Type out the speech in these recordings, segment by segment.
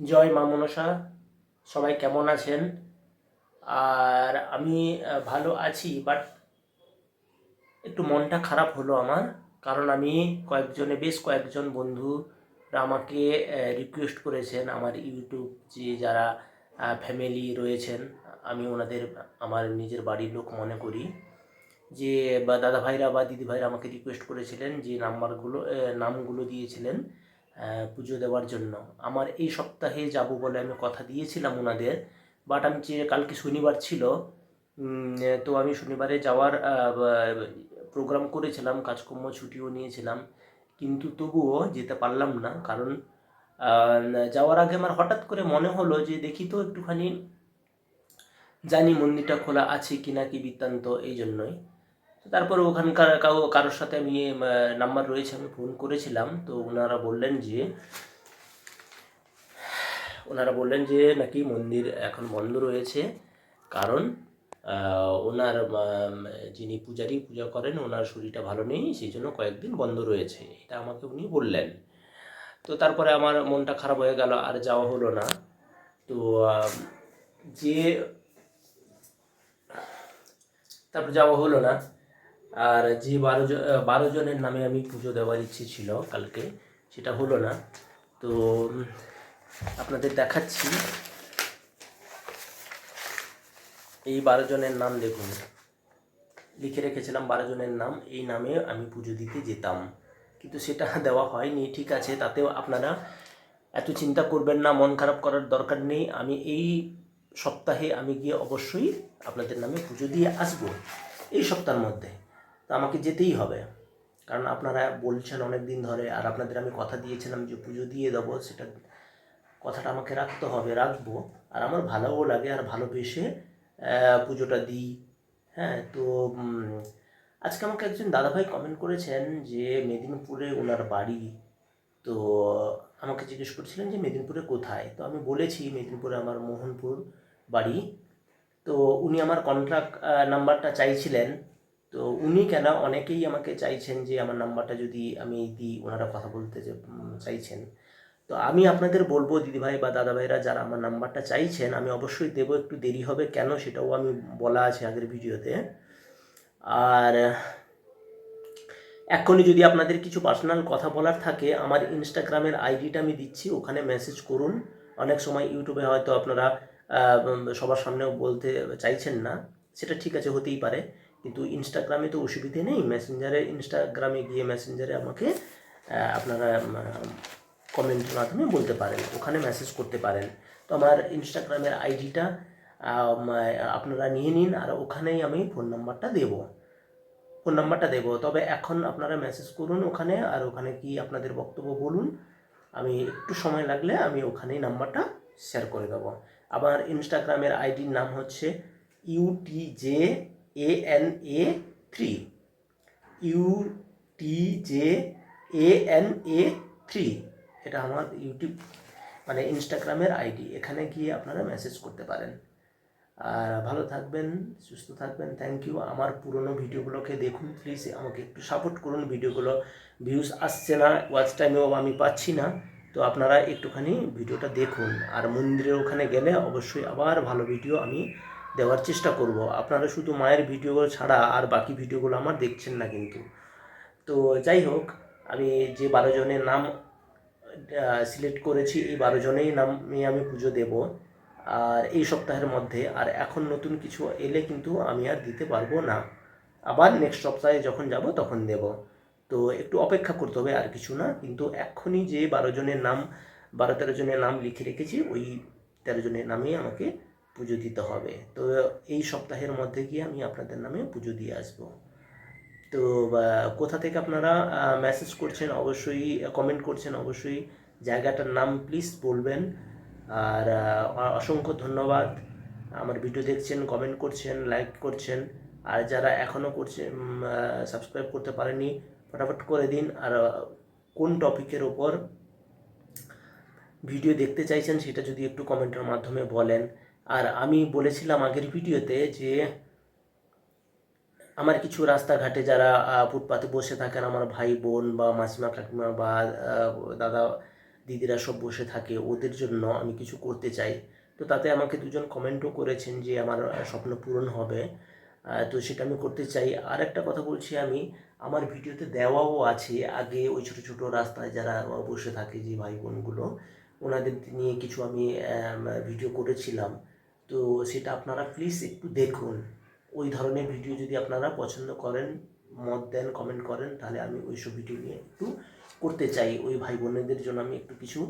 জয় মা মনসা, সবাই কেমন আছেন? আর আমি ভালো আছি বাট একটু মনটা খারাপ হলো আমার, কারণ আমি কয়েকজনে, বেশ কয়েকজন বন্ধুরা আমাকে রিকোয়েস্ট করেছেন আমার ইউটিউব যে যারা ফ্যামিলি রয়েছেন, আমি ওনাদের, আমার নিজের বাড়ির লোক মনে করি, যে, বা দাদা ভাইরা বা দিদি ভাইরা আমাকে রিকোয়েস্ট করেছিলেন যে নাম্বারগুলো নামগুলো দিয়েছিলেন। পুজো দেওয়ার জন্য। আমার এই সপ্তাহে যাব বলে আমি কথা দিয়েছিলাম ওনাদের বাট আমি যে কালকে শনিবার ছিল তো আমি শনিবারে যাওয়ার প্রোগ্রাম করেছিলাম, কাজকর্ম ছুটিও নিয়েছিলাম, কিন্তু তবুও যেতে পারলাম না, কারণ যাওয়ার আগে আমার হঠাৎ করে মনে হলো যে দেখি তো একটুখানি জানি মন্দিরটা খোলা আছে কি না কি বৃত্তান্ত, এই জন্যই। তারপরে ওখানকার কাউ, কারোর সাথে আমি নাম্বার রয়েছে, আমি ফোন করেছিলাম। তো ওনারা বললেন যে, ওনারা বললেন যে, নাকি মন্দির এখন বন্ধ রয়েছে। কারণ ওনার যিনি পূজারি, পূজা করেন, ওনার শরীরটা ভালো নেই, সেই জন্য কয়েকদিন বন্ধ রয়েছে। এটা আমাকে উনি বললেন। তো তারপরে আমার মনটা খারাপ হয়ে গেল, আর যাওয়া হলো না। তো যে, তারপর যাওয়া হলো না। আর যে বারো জন বারো জনের নামে আমি পুজো দেওয়ার ইচ্ছে ছিল কালকে, সেটা হলো না। তো আপনাদের দেখাচ্ছি। এই বারো জনের নাম দেখুন। লিখে রেখেছিলাম বারো জনের নাম, এই নামে আমি পুজো দিতে যেতাম। কিন্তু সেটা দেওয়া হয়নি, ঠিক আছে, তাতেও আপনারা এত চিন্তা করবেন না, মন খারাপ করার দরকার নেই। আমি এই সপ্তাহে আমি গিয়ে অবশ্যই আপনাদের নামে পুজো দিয়ে আসব, এই সপ্তাহের মধ্যে। তো আমাকে যেতেই হবে। কারণ আপনারা বলছেন অনেক দিন ধরে, আর আপনাদের আমি কথা দিয়েছিলাম যে পুজো দিয়ে দেবো, সেটা কথাটা আমাকে রাখতে হবে, রাখব। আর আমার ভালোও লাগে, আর ভালোবেসে পুজোটা দিই। হ্যাঁ তো আজকে আমাকে একজন দাদাভাই কমেন্ট করেছেন যে মেদিনীপুরে ওনার বাড়ি। তো আমাকে জিজ্ঞেস করছিলেন যে মেদিনীপুরে কোথায়? তো আমি বলেছি মেদিনীপুরে আমার মোহনপুর বাড়ি। তো উনি আমার কন্ট্রাক্ট নাম্বারটা চাইছিলেন। তো উনি কেন অনেকেই আমাকে চাইছেন যে আমার নাম্বারটা যদি আমি দিই, ওনারা কথা বলতে চাইছেন। তো আমি আপনাদের বলব, দিদিভাই বা দাদাভাইরা যারা আমার নাম্বারটা চাইছেন, আমি অবশ্যই দেবো, একটু দেরি হবে কেন সেটাও আমি বলা আছে আগের ভিডিওতে। আর এখনই যদি আপনাদের কিছু পার্সোনাল কথা বলার থাকে, আমার ইনস্টাগ্রামের আইডিটা আমি দিচ্ছি, ওখানে মেসেজ করুন। অনেক সময় ইউটিউবে হয়তো আপনারা সবার সামনেও বলতে চাইছেন না, সেটা ঠিক আছে, হতেই পারে। কিন্তু ইনস্টাগ্রামে তো অসুবিধে নেই। মেসেঞ্জারে ইনস্টাগ্রামে গিয়ে মেসেঞ্জারে আমাকে আপনারা কমেন্টের মাধ্যমে বলতে পারেন, ওখানে মেসেজ করতে পারেন। তো আমার ইনস্টাগ্রামের আইডিটা আপনারা নিয়ে নিন, আর ওখানেই আমি ফোন নাম্বারটা দেবো। ফোন নাম্বারটা দেবো। তবে এখন আপনারা মেসেজ করুন ওখানে, আর ওখানে কি আপনাদের বক্তব্য বলুন। আমি একটু সময় লাগলে আমি ওখানেই নাম্বারটা শেয়ার করে দেবো। আমার ইনস্টাগ্রামের আইডির নাম হচ্ছে UTJ A N A three UTJ A N A three এটা আমার ইউটিউব মানে ইনস্টাগ্রামের আইডি এখানে গিয়ে আপনারা মেসেজ করতে পারেন। আর ভালো থাকবেন, সুস্থ থাকবেন থ্যাংক ইউ আমার পুরনো ভিডিওগুলোকে দেখুন প্লিজ আমাকে একটু সাপোর্ট করুন। ভিডিওগুলো ভিউজ আসছে না ওয়াচ টাইমেও আমি পাচ্ছি না। তো আপনারা একটুখানি ভিডিওটা দেখুন। আর মন্দিরের ওখানে গেলে অবশ্যই আবার ভালো ভিডিও আমি দেওয়ার চেষ্টা করব। আপনারা শুধু মায়ের ভিডিওগুলো ছাড়া আর বাকি ভিডিওগুলো আমার দেখছেন না কিন্তু। তো যাই হোক, আমি যে বারো জনের নাম সিলেক্ট করেছি, এই বারো জনেই নামে আমি পুজো দেব। আর এই সপ্তাহের মধ্যে আর এখন নতুন কিছু এলে কিন্তু আমি আর দিতে পারব না। আবার নেক্সট সপ্তাহে যখন যাব তখন দেব। তো একটু অপেক্ষা করতে হবে আর কিছু না, কিন্তু এখনই যে বারো জনের নাম, বারো তেরো জনের নাম লিখে রেখেছি, ওই তেরো জনের নামেই আমাকে পুজো দিতে হবে। তো এই সপ্তাহের মধ্যে গিয়ে আমি আপনাদের নামে পুজো দিয়ে আসব। তো কোথা থেকে আপনারা মেসেজ করছেন অবশ্যই কমেন্ট করছেন অবশ্যই, জায়গাটার নাম প্লিজ বলবেন। আর অসংখ্য ধন্যবাদ। আমার ভিডিও দেখছেন কমেন্ট করছেন লাইক করছেন। আর যারা এখনও করছেন সাবস্ক্রাইব করতে পারেনি ফটাফট করে দিন। আর কোন টপিকের ওপর ভিডিও দেখতে চাইছেন, সেটা যদি একটু কমেন্টের মাধ্যমে বলেন। আর আমি বলেছিলাম আগের ভিডিওতে যে আমার কিছু রাস্তাঘাটে যারা ফুটপাতে বসে থাকেন, আমার ভাই বোন বা মাসিমা, কাকিমা বা দাদা, দিদিরা সব বসে থাকে, ওদের জন্য আমি কিছু করতে চাই। তো তাতে আমাকে দুজন কমেন্টও করেছেন যে আমার স্বপ্ন পূরণ হবে। তো সেটা আমি করতে চাই। আর একটা কথা বলছি আমি, আমার ভিডিওতে দেওয়াও আছে। আগে ওই ছোটো ছোটো রাস্তায় যারা বসে থাকে, যে ভাই বোনগুলো, ওনাদের নিয়ে কিছু আমি ভিডিও করেছিলাম। তো সেটা আপনারা প্লিজ একটু দেখুন। ওই ধরনের ভিডিও যদি আপনারা পছন্দ করেন, মত দেন কমেন্ট করেন, তাহলে আমি ওই সব ভিডিও নিয়ে একটু করতে চাই। ওই ভাই বোনেদের জন্য আমি একটু কিছু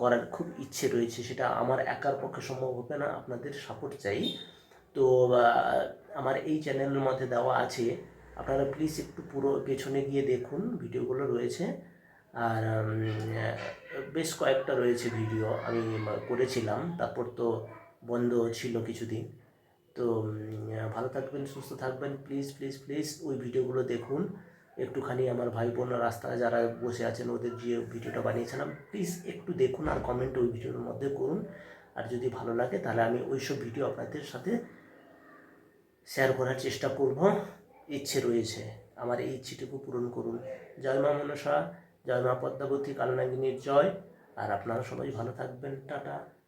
করার খুব ইচ্ছে রয়েছে, সেটা আমার একার পক্ষে সম্ভব হবে না, আপনাদের সাপোর্ট চাই। তো আমার এই চ্যানেলের মধ্যে দেওয়া আছে। আপনারা প্লিজ একটু পুরো পেছনে গিয়ে দেখুন ভিডিওগুলো রয়েছে। আর বেশ কয়েকটা রয়েছে ভিডিও আমি করেছিলাম। তারপর তো বন্ধ ছিল কিছুদিন। তো ভালো থাকবেন, সুস্থ থাকবেন। প্লিজ প্লিজ প্লিজ ওই ভিডিওগুলো দেখুন। একটুখানি আমার ভাই বোন রাস্তায় যারা বসে আছেন, ওদের যে ভিডিওটা বানিয়েছিলাম প্লিজ একটু দেখুন আর কমেন্ট ওই ভিডিওর মধ্যে করুন। আর যদি ভালো লাগে, তাহলে আমি ওই সব ভিডিও আপনাদের সাথে শেয়ার করার চেষ্টা করব। ইচ্ছে রয়েছে। আমার এই ইচ্ছেটুকু পূরণ করুন। জয় মা মনসা, জয় মা পদ্মাবতী, কালনাগিনীর জয়। আর আপনারা সবাই ভালো থাকবেন। টাটা।